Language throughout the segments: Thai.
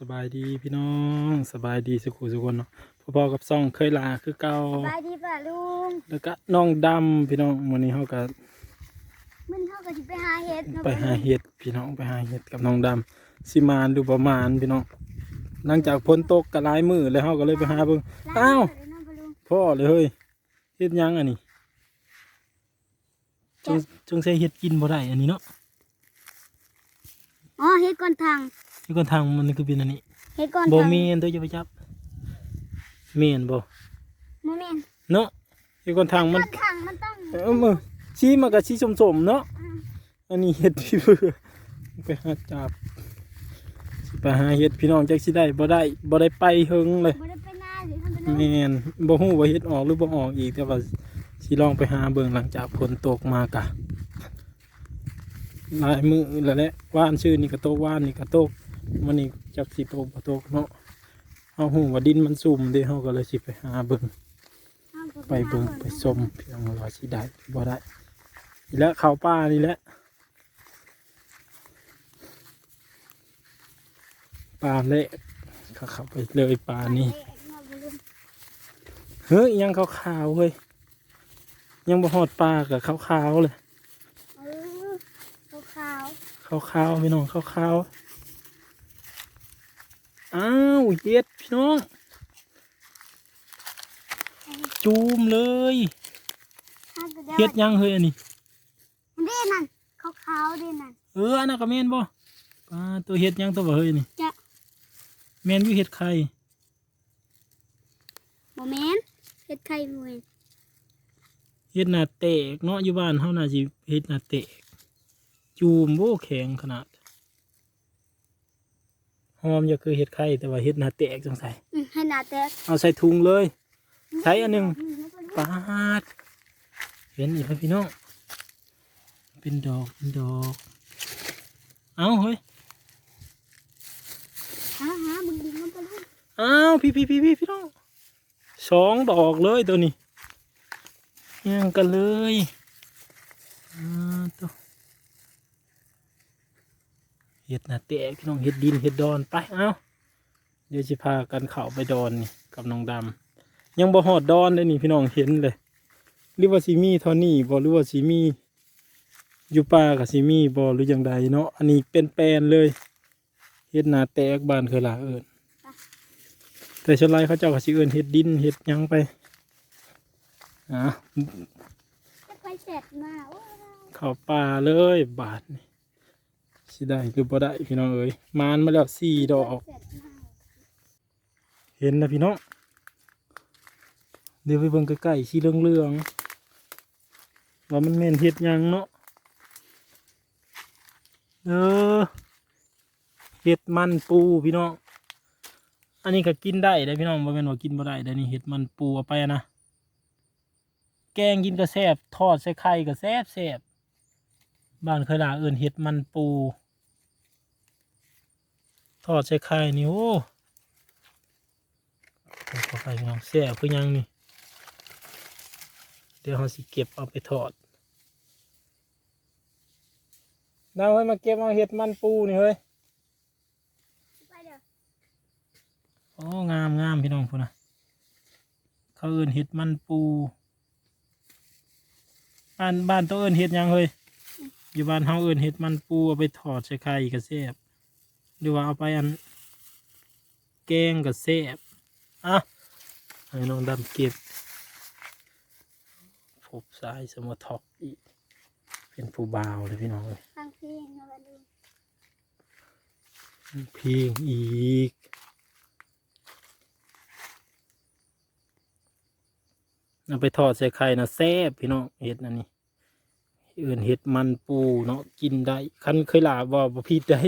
สบายดีพี่น้องสบายดีสุขุสุคนเนาะพ่อๆกับซ่องเคยลาคือเก่าบายดีป่ะลุงแล้วก็น้องดำพี่น้องวันนี้เขาก็มันเท่ากับที่ไปหาเห็ดเนะไปหาเห็ดพี่น้องไปหาเห็ดกับน้องดำสิมานดูประมาณพี่น้องหลังจากพ้นตกกระลายมือแล้วเขาก็เลยไปหาเบิ่งอ้าวเดี๋ยนะป่ะลุงพ่อเลยเฮ้ยเห็ดหยังอันนี้จงจงใช้เห็ดกินบ่ได้อันนี้เนาะอ๋อเห็ดก้อนทาง ที่คนทางมันคือเป็นอันนี้เห็ดก้อนบ่ทางเมนตัวจะไปจับเมนบ่โมเมนต์เนาะที่คนทางมันก้อนทางมันต้องเออมือชี้มันก็ชี้สมๆเนาะอ่าอันนี้เห็ดพี่เพื่อไปหาจับสิไปหาเห็ดพี่น้องจักสิได้บ่ได้บ่ได้ไปเฮิงเลยบ่ได้ไปหน้าหรือทำเป็นแม่นบ่ฮู้ว่าเฮ็ดออกหรือบ่ออกอีกแต่ว่าสิลองไปหาเบิ่งหลังจากฝนตกมากะหลายมื้อแล้วแหละว่านชื่อนี่ก็ตกว่านนี่ก็ตก มันนี่จักสิตกบ่ตกเนาะเฮาฮู้ว่าดินมันซุ่มเด้เฮาก็เลยสิไปหาเบิ่งไปเบิ่งไปชมเพียงว่าสิได้บ่ได้นี่แหละเขาป่านี่แหละป่าเละเขาเข้าไปเลยป่านี่เฮ้ยยังขาวๆเฮ้ยยังบ่ฮอดป่ากับขาวๆเลยเออขาวขาวๆพี่น้องขาวๆ อ้าวเฮ็ดพี่น้อง จูมเลยๆเฮ็ดยังเฮ้ยอันนี้มันเด่นั่นขาวๆเด่นั่นเอออันนั้นก็แม่นบ่ปลาตัวเฮ็ดหยังตัวบ่เฮ้ยนี่จะแม่นอยู่เฮ็ดไข่โมเมนต์เห็ดไข่โมเมนต์เฮ็ดหน้าแตกเนาะอยู่บ้านเฮาน่าสิเฮ็ดหน้าแตกจูมโบแข็งขนาดห อมอย่าคือเฮ็ดไข่แต่ว่าเฮ็ดหน้าแตกจังไสอืมให้หน้าแตกเอาใส่ถุงเลยใช้อันหนึ่งอืมแล้วก็ลุงปาดเห็นอีกไหมพี่น้องเป็นดอกเป็นดอก เอาเฮ้ยหาหามึงดิมันก็ลุงอ้าวพี่พี่พี่พี่พี่น้องสองดอกเลยตัวนี้ยังกันเลยอ่าตัว เห็ดหนาแตกพี่น้องเห็ดดินเห็ดดอนไปเอ้าเดี๋ยวจะพากันเข้าไปดอนนี่กับน้องดำยังบ่หอดดอนเลยนี่พี่น้องเห็นเลยหรือว่าซีมีเท่านี้บ่หรือว่าซีมีอยู่ป่ากับซีมีบ่หรือยังใดเนาะอันนี้เป็นแปลนเลยเห็ดหนาแตกบานเคยลาเอิญแต่ชนไรเขาเจ้าก็สิเอินเห็ดดินเห็ดหยังไปอะจะไปเสร็จมาโอ้ยเข้าป่าเลยบาทนี่ สิได้หรือบ่ได้พี่น้องเอ้ยมานมาแล้วสี่ดอก เห็นนะพี่น้องเดี๋ยวไปเบิ่งใกล้ๆสีเหลืองๆว่ามันแม่นเห็ดยังเนาะเออเห็ดมันปูพี่น้องอันนี้ก็กินได้ได้พี่น้องบ่แม่นว่ากินบ่ได้ได้นี่เห็ดมันปูเอาไปนะแกงกินก็แซ่บทอดใส่ไข่ก็แซ่บแซ่บบ้านเคยลาเอิ้นเห็ดมันปู ทอดใส่ไข่นี่โอ้ขอไข่พี่น้องแซ่บคือหยังนี่ เดี๋ยวเราสิเก็บเอาไปทอดดาวให้มาเก็บเอาเห็ดมันปูนี่เฮ้ยไปเดี๋ยวโอ้งามงามพี่น้องพูดนะเขาเอิ้นเห็ดมันปูบ้านบ้านตัวเอิ้นเห็ดหยังเฮ้ยอยู่บ้านเฮาเอิ้นเห็ดมันปูเอาไปทอดใส่ไข่ก็แซ่บ หรือว่าเอาไปอันแกงก็แซ่บอะให้น้องดำเก็บพบสายสมอท็อกอีก เป็นผู้บ่าวเลยพี่น้องเลยฟังเพลงนะวันลุงเพลงอีกเอาไปทอดใส่ไข่นะแซ่บพี่น้องเห็ดอันนี้เอื่นเห็ดมันปูเนาะกินได้คันเคยลาว่าบ่ผิดได้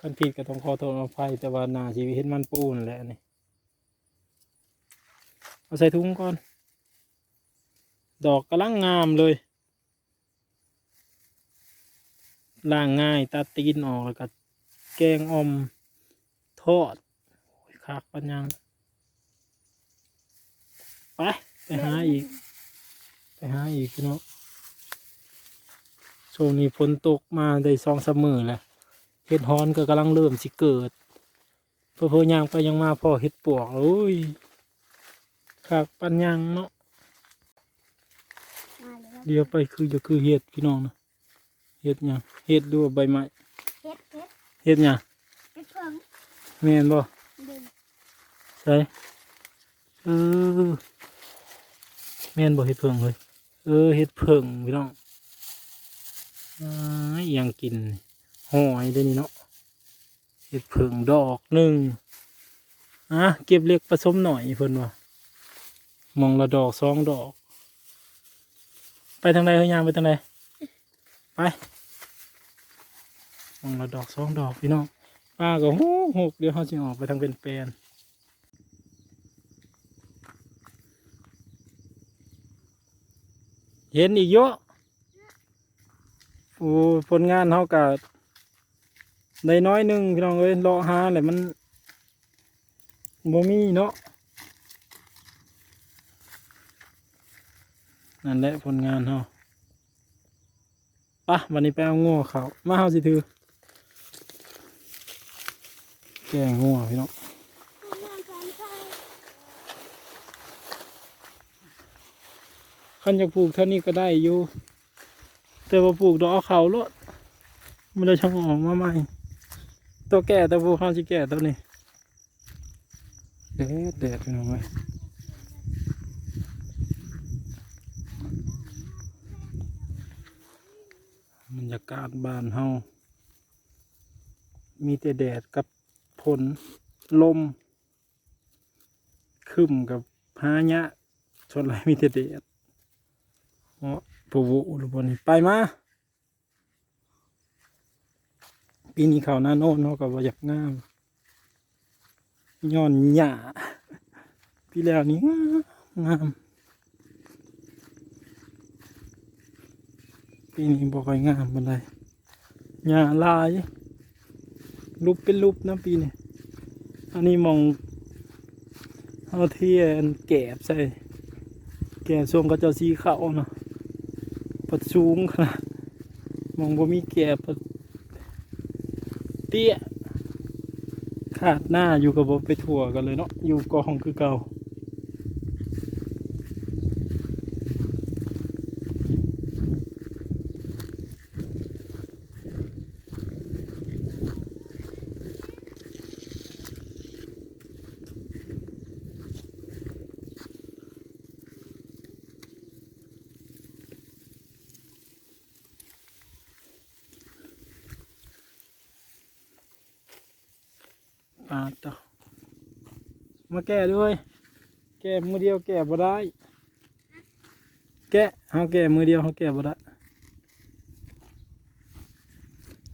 คันผิดก็ต้องขอโทษอภัยแต่ว่านาชีวิตเห็ดมันปูนั่นแหละนี่เอาใส่ถุงก่อน ดอกกำลังงามเลยล่างง่ายตัดตีนออกแล้วก็แกงอมทอดคักปัญญังไปไปหาอีก ไปหาอีกพี่น้องช่วงนี้ฝนตกมาได้สองสามมือแล้ว เห็ดฮอนก็กำลังเริ่มสิเกิดเพอเพอย่างไปยังมาพ่อเห็ดปวกโอ้ยขากปันยังเนาะมาเลยครับเดี๋ยวไปคือจะคือเห็ดพี่น้องนะเห็ดหยังเห็ดดูว่าใบไม้เฮ็ดเฮ็ดเห็ดหยังเฮ็ดเพิ่งแม่นบ่ดึงใช่เออแม่นบ่เห็ดเพิ่งเลยเออเห็ดเพิ่งพี่น้องอ่าอหยังกินนี่ หอยได้นี่เนาะเห็ดเพิ่งดอกหนึ่งอะเก็บเล็กผสมหน่อยเพิ่นว่ามองละดอกสองดอก ไปทางใดเฮ้ยยางไปทางใดไปมองละดอกสองดอกพี่น้องป้าก็หกหกเดี๋ยวเขาจะออกไปทางเป็นแปลนเห็นอีกเยอะโอ้ผลงานเขากับ ได้น้อยหนึ่งพี่น้องเอ้ยรอหาแหละมันบ่มีเนาะนั่นแหละผลงานเขาปะวันนี้ไปเอางัวเขามาเฮาสิถือแกงงัวพี่น้องเอามาก่อนใช่ขันจะปลูกเท่านี้ก็ได้อยู่ แต่ว่าปลูกดอกเขาลดมันเลยช่างออกมาใหม่ ตัวแก่ตัวผู้เขาสิแก่ตัวนี้แดดแดดพี่น้อยบรรยากาศบ้านเฮามีแต่แดดกับฝนลมคึมกับพายะชนไรมีแต่แดดเนาะปูวุหรือบนี่ไปมา ปีนี้เขาหน้าโน่นเขาก็บ่อยากงามย้อนหญ้าปีแล้วนี้งามปีนี้บ่ค่อยงามปานใดหญ้าลายรูปเป็นรูปนะปีนี้อันนี้มองเอาเทียนแกบใส่แก่ช่วงก็เจ้าสีขาวเนาะปัดสูงขนาดมองบ่มีแก่ปัด เตี้ยขาดหน้าอยู่กับบ่ไปทั่วกันเลยเนาะอยู่กองคือเก่า ปาต่อมาแก้ด้วย แก้มือเดียวแก้บ่ได้ แกะเขาแก้มือเดียวเขาแก้บ่ได้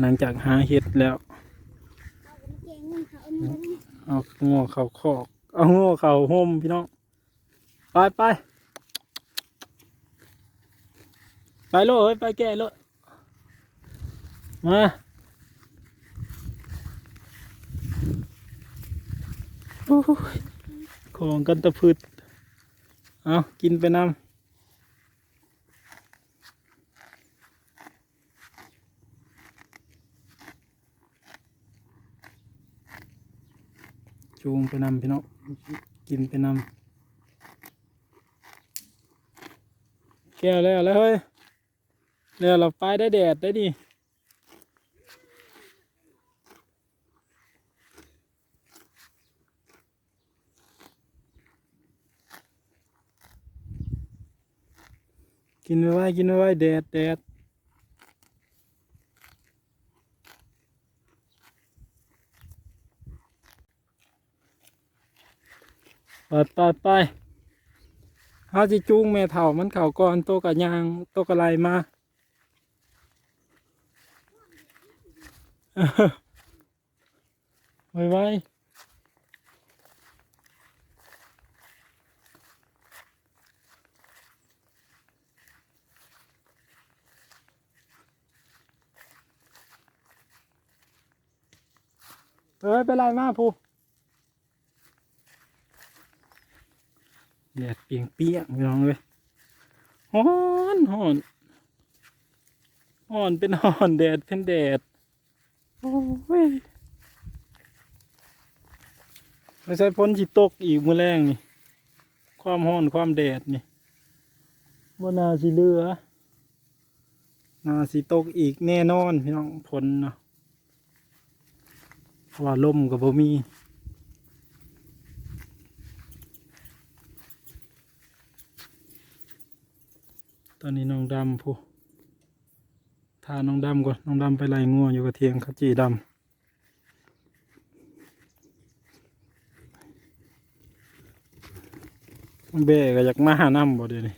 หลังจากหาเห็ดแล้ว เอาเป็นเก่งเขาอันนี้เอางัวเขาคอกเอางัวเขาห่มพี่น้อง ไปไปไปโลดเอ้ยไปแก้โลดมาโอ้ย ของกันตะพืดเอากินไปน้ำจูงไปน้ำพี่น้องกินไปน้ำแก้วแล้วแล้วเฮ้ยแล้วเราไปได้แดดได้ดิ กินไว้กินไว้แดดแดดไปไปไปเฮาสิจูงแม่เฒ่ามันเข่าก่อนโตกะยางโตกะไหลมาไว้ไว้ เอ้ยเป็นไรมาผู้แดดเปียงเปียงพี่น้องเลยฮ้อนฮ้อนฮ้อนเป็นฮ้อนแดดเป็นแดดโอ้ยไม่ใช่พ้นสิตกอีกมือแรงนี่ ความร้อนความแดดนี่บ่น่าสิเหลือนาสิตกอีกแน่นอนพี่น้องผลเนาะ ราะว่าลมก็บ่มีตอนนี้น้องดำผู้ทาน้องดำก่อน น้องดำไปไล่งัวอยู่กับเทียงขจีดำเบ้ก็อยากมาหาน้ำบ่เดี๋ยวนี้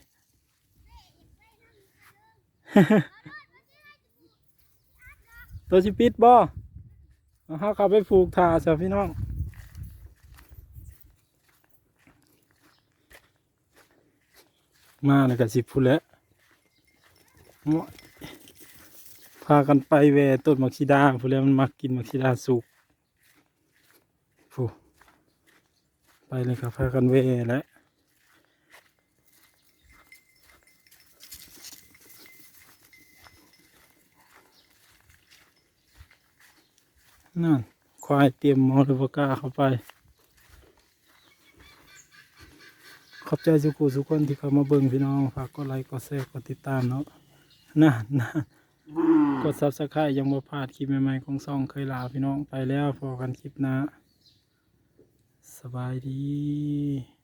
ตัวสิปิดบ่ เอาเฮาเข้าไปผูกทาซะพี่น้องมาแล้วก็สิพูดแล้วพากันไปแวต้นมักซิดาพูดแล้วมันมักกินมักซิดาสุกฟูไปเลยครับพากันแวแล้ว นั่น ควายเตรียมมอลบกาเข้าไป ขอบใจสุกูสุกคนที่เข้ามาเบิ่งพี่น้อง ฝากกดไลค์กดแชร์กดติดตามเนาะนะนะกดซับสไครต์ยังบ่พลาดคลิปใหม่ๆของซ่องเคยลาพี่น้องไปแล้วพอกันคลิปหน้าสบายดี